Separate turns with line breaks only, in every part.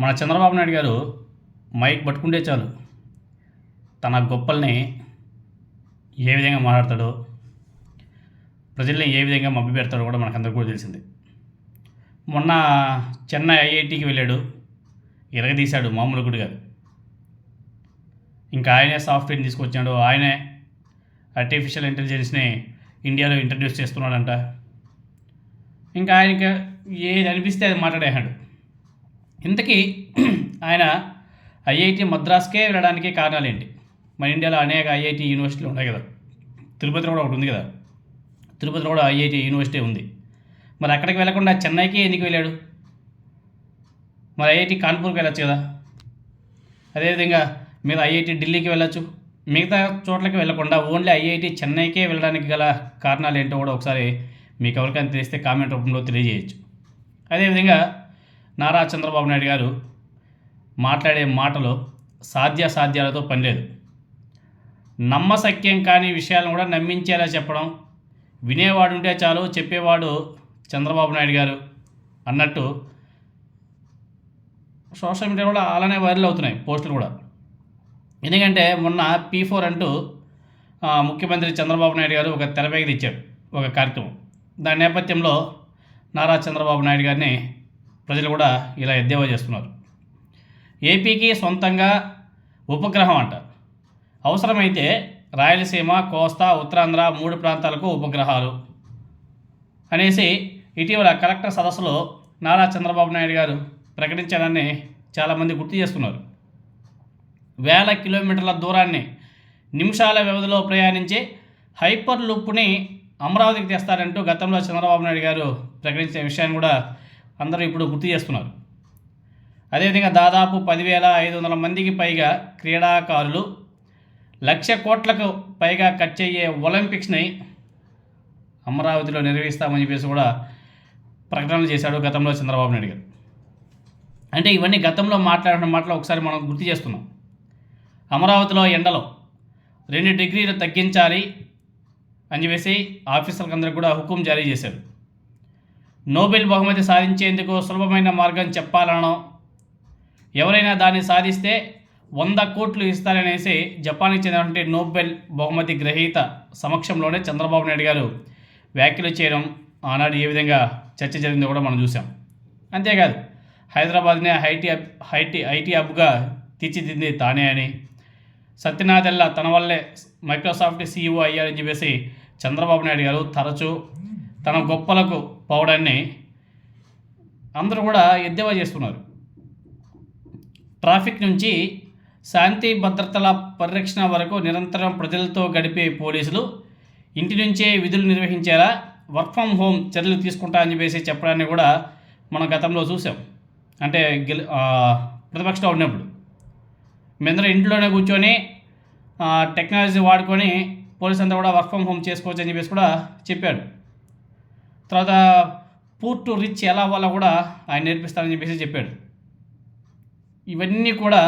మన చంద్రబాబు నాయుడు గారు మైక్ పట్టుకుంటే చాలు. తన గొప్పల్ని ఏ విధంగా మాట్లాడతాడో ప్రజల్ని ఏ విధంగా మబ్బి పెడతాడో కూడా మనకందరికీ కూడా తెలిసింది. మొన్న చెన్నై ఐఐటికి వెళ్ళాడు ఇరగదీశాడు మామూలు గుడి కాదు ఇంకా ఆయనే సాఫ్ట్వేర్ని తీసుకొచ్చాడు ఆయనే ఆర్టిఫిషియల్ ఇంటెలిజెన్స్ని ఇండియాలో ఇంట్రడ్యూస్ చేస్తున్నాడంట. ఇంకా ఆయనకి ఏది అనిపిస్తే అది మాట్లాడేసాడు ఇంతకీ ఆయన ఐఐటి మద్రాస్కే వెళ్ళడానికి కారణాలు ఏంటి? మన ఇండియాలో అనేక ఐఐటి యూనివర్సిటీలు ఉన్నాయి కదా. తిరుపతిలో కూడా ఒకటి ఉంది కదా. తిరుపతిలో కూడా ఐఐటి యూనివర్సిటీ ఉంది. మరి అక్కడికి వెళ్ళకుండా చెన్నైకి ఎందుకు వెళ్ళాడు? మరి ఐఐటి కాన్పూర్కి వెళ్ళొచ్చు కదా. అదేవిధంగా మీరు ఐఐటి ఢిల్లీకి వెళ్ళొచ్చు. మిగతా చోట్లకి వెళ్ళకుండా ఓన్లీ ఐఐటి చెన్నైకే వెళ్ళడానికి గల కారణాలు ఏంటో కూడా ఒకసారి మీకు ఎవరికైనా తెలిస్తే కామెంట్ రూపంలో తెలియజేయచ్చు. అదేవిధంగా నారా చంద్రబాబు నాయుడు గారు మాట్లాడే మాటలు సాధ్యాసాధ్యాలతో పని లేదు నమ్మశక్యం కాని విషయాలను కూడా నమ్మించేలా చెప్పడం వినేవాడు ఉంటే చాలు చెప్పేవాడు చంద్రబాబు నాయుడు గారు అన్నట్టు సోషల్ మీడియా కూడా అలానే వైరల్ అవుతున్నాయి పోస్టులు కూడా. ఎందుకంటే మొన్న పీ ఫోర్ అంటూ ముఖ్యమంత్రి చంద్రబాబు నాయుడు గారు ఒక తెరపైకి ఇచ్చాడు ఒక కార్యక్రమం. దాని నేపథ్యంలో నారా చంద్రబాబు నాయుడు గారిని ప్రజలు కూడా ఇలా ఎద్దేవా చేస్తున్నారు. ఏపీకి సొంతంగా ఉపగ్రహం అంట. అవసరమైతే రాయలసీమ కోస్తా ఉత్తరాంధ్ర మూడు ప్రాంతాలకు ఉపగ్రహాలు అనేసి ఇటీవల కలెక్టర్ సదస్సులో నారా చంద్రబాబు నాయుడు గారు ప్రకటించారని చాలామంది గుర్తు చేస్తున్నారు. వేల కిలోమీటర్ల దూరాన్ని నిమిషాల వ్యవధిలో ప్రయాణించే హైపర్ లుప్ని అమరావతికి తెస్తారంటూ గతంలో చంద్రబాబు నాయుడు గారు ప్రకటించిన విషయాన్ని కూడా అందరూ ఇప్పుడు గుర్తు చేస్తున్నారు. అదేవిధంగా దాదాపు పదివేల ఐదు వందల మందికి పైగా క్రీడాకారులు లక్ష కోట్లకు పైగా ఖర్చు అయ్యే ఒలింపిక్స్ని అమరావతిలో నిర్వహిస్తామని చెప్పేసి కూడా ప్రకటనలు చేశాడు గతంలో చంద్రబాబు నాయుడు గారు. అంటే ఇవన్నీ గతంలో మాట్లాడిన మాటలు ఒకసారి మనం గుర్తు చేస్తున్నాం. అమరావతిలో ఎండలో రెండు డిగ్రీలు తగ్గించాలి అని చెప్పేసి ఆఫీసర్లకు అందరికి కూడా హుకుం జారీ చేశారు. నోబెల్ బహుమతి సాధించేందుకు సులభమైన మార్గం చెప్పాలనో ఎవరైనా దాన్ని సాధిస్తే వంద కోట్లు ఇస్తారనేసి జపాన్కి చెందినటువంటి నోబెల్ బహుమతి గ్రహీత సమక్షంలోనే చంద్రబాబు నాయుడు గారు వ్యాఖ్యలు చేయడం ఆనాడు ఏ విధంగా చర్చ జరిగిందో కూడా మనం చూసాం అంతేకాదు హైదరాబాద్నే ఐటీ అబ్ ఐటీ ఐటీ హబ్గా తీర్చిదిద్ది తానే అని సత్యనాథెల్లా తన వల్లే మైక్రోసాఫ్ట్ సీఈఓ అయ్యారని చెప్పేసి చంద్రబాబు నాయుడు గారు తరచూ తన గొప్పలకు పోవడాన్ని అందరూ కూడా ఎద్దేవా చేస్తున్నారు. ట్రాఫిక్ నుంచి శాంతి భద్రతల పరిరక్షణ వరకు నిరంతరం ప్రజలతో గడిపే పోలీసులు ఇంటి నుంచే విధులు నిర్వహించేలా వర్క్ ఫ్రమ్ హోమ్ చర్యలు తీసుకుంటా అని చెప్పేసి చెప్పడాన్ని కూడా మనం గతంలో చూసాం. అంటే గెలు ప్రతిపక్షంలో ఉన్నప్పుడు. మేందరూ ఇంట్లోనే కూర్చొని టెక్నాలజీ వాడుకొని పోలీస్ అంతా కూడా వర్క్ ఫ్రమ్ హోమ్ చేసుకోవచ్చు అని చెప్పేసి కూడా చెప్పాడు. తర్వాత పూర్ టు రిచ్ ఎలా అవ్వాలో కూడా ఆయన నేర్పిస్తారని చెప్పేసి చెప్పాడు. ఇవన్నీ కూడా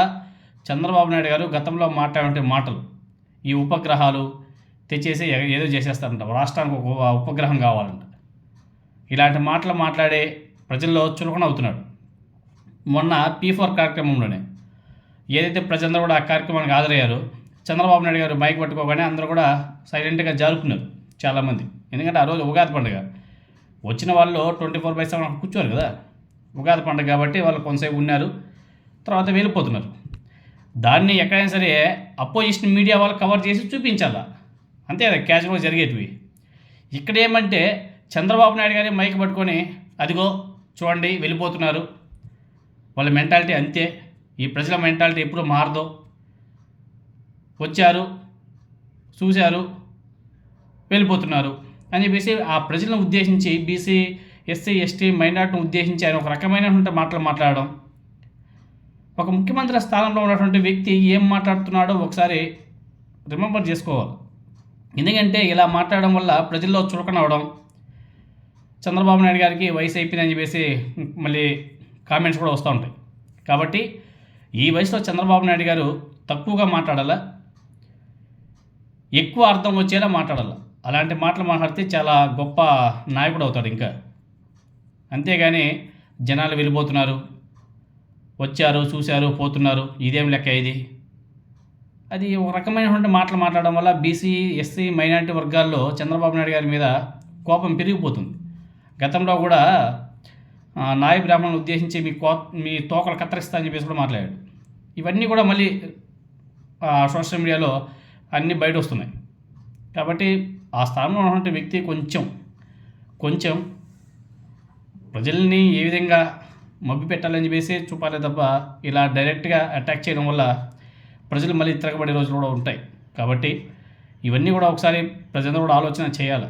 చంద్రబాబు నాయుడు గారు గతంలో మాట్లాడే మాటలు. ఈ ఉపగ్రహాలు తెచ్చేసి ఏదో చేసేస్తారంట. రాష్ట్రానికి ఒక ఉపగ్రహం కావాలంట. ఇలాంటి మాటలు మాట్లాడే ప్రజల్లో చులకన అవుతున్నాడు. మొన్న పీ ఫోర్ కార్యక్రమంలోనే ఏదైతే ప్రజలందరూ కూడా ఆ కార్యక్రమానికి హాజరయ్యారో చంద్రబాబు నాయుడు గారు మైక్ పట్టుకోగానే అందరూ కూడా సైలెంట్గా జారుకున్నారు చాలామంది. ఎందుకంటే ఆ రోజు ఉగాది పండుగ. వచ్చిన వాళ్ళు ట్వంటీ ఫోర్ బై సెవెన్ కూర్చోరు కదా. ఉగాది పండుగ కాబట్టి వాళ్ళు కొంతసేపు ఉన్నారు తర్వాత వెళ్ళిపోతున్నారు. దాన్ని ఎక్కడైనా సరే అపోజిషన్ మీడియా వాళ్ళు కవర్ చేసి చూపించాలా? అంతే కదా క్యాజువల్గా జరిగేటివి. ఇక్కడ ఏమంటే చంద్రబాబు నాయుడు గారి మైక్ పట్టుకొని అదిగో చూడండి వెళ్ళిపోతున్నారు. వాళ్ళ మెంటాలిటీ అంతే. ఈ ప్రజల మెంటాలిటీ ఎప్పుడు మారదో. వచ్చారు చూశారు వెళ్ళిపోతున్నారు. అని చెప్పేసి ఆ ప్రజలను ఉద్దేశించి బీసీ ఎస్సీ ఎస్టీ మైనార్టీని ఉద్దేశించి ఆయన ఒక రకమైనటువంటి మాటలు మాట్లాడడం. ఒక ముఖ్యమంత్రి స్థానంలో ఉన్నటువంటి వ్యక్తి ఏం మాట్లాడుతున్నాడో ఒకసారి రిమెంబర్ చేసుకోవాలి. ఎందుకంటే ఇలా మాట్లాడడం వల్ల ప్రజల్లో చులకన చంద్రబాబు నాయుడు గారికి వయసు అయిపోయిందని చెప్పేసి మళ్ళీ కామెంట్స్ కూడా వస్తూ ఉంటాయి. కాబట్టి ఈ వయసులో చంద్రబాబు నాయుడు గారు తక్కువగా మాట్లాడాలా? ఎక్కువ అర్థం వచ్చేలా మాట్లాడాలి? అలాంటి మాటలు మాట్లాడితే చాలా గొప్ప నాయకుడు అవుతాడు ఇంకా. అంతేగాని జనాలు వెళ్ళిపోతున్నారు వచ్చారు చూశారు పోతున్నారు ఇదేం లెక్క ఇది? అది ఒక రకమైనటువంటి మాటలు మాట్లాడడం వల్ల బీసీ ఎస్సీ మైనారిటీ వర్గాల్లో చంద్రబాబు నాయుడు గారి మీద కోపం పెరిగిపోతుంది. గతంలో కూడా నాయ బ్రాహ్మణులను ఉద్దేశించి మీ కో మీ తోకలు కత్తిరిస్తా అని చెప్పేసి కూడా మాట్లాడాడు. ఇవన్నీ కూడా మళ్ళీ సోషల్ మీడియాలో అన్నీ బయట వస్తున్నాయి కాబట్టి ఆ స్థానంలో ఉన్నటువంటి వ్యక్తి కొంచెం కొంచెం ప్రజల్ని ఏ విధంగా మబ్బి పెట్టాలని చెప్పేసి చూపాలి తప్ప ఇలా డైరెక్ట్గా అటాక్ చేయడం వల్ల ప్రజలు మళ్ళీ తిరగబడే రోజులు కూడా ఉంటాయి. కాబట్టి ఇవన్నీ కూడా ఒకసారి ప్రజలందరూ కూడా ఆలోచన చేయాలి.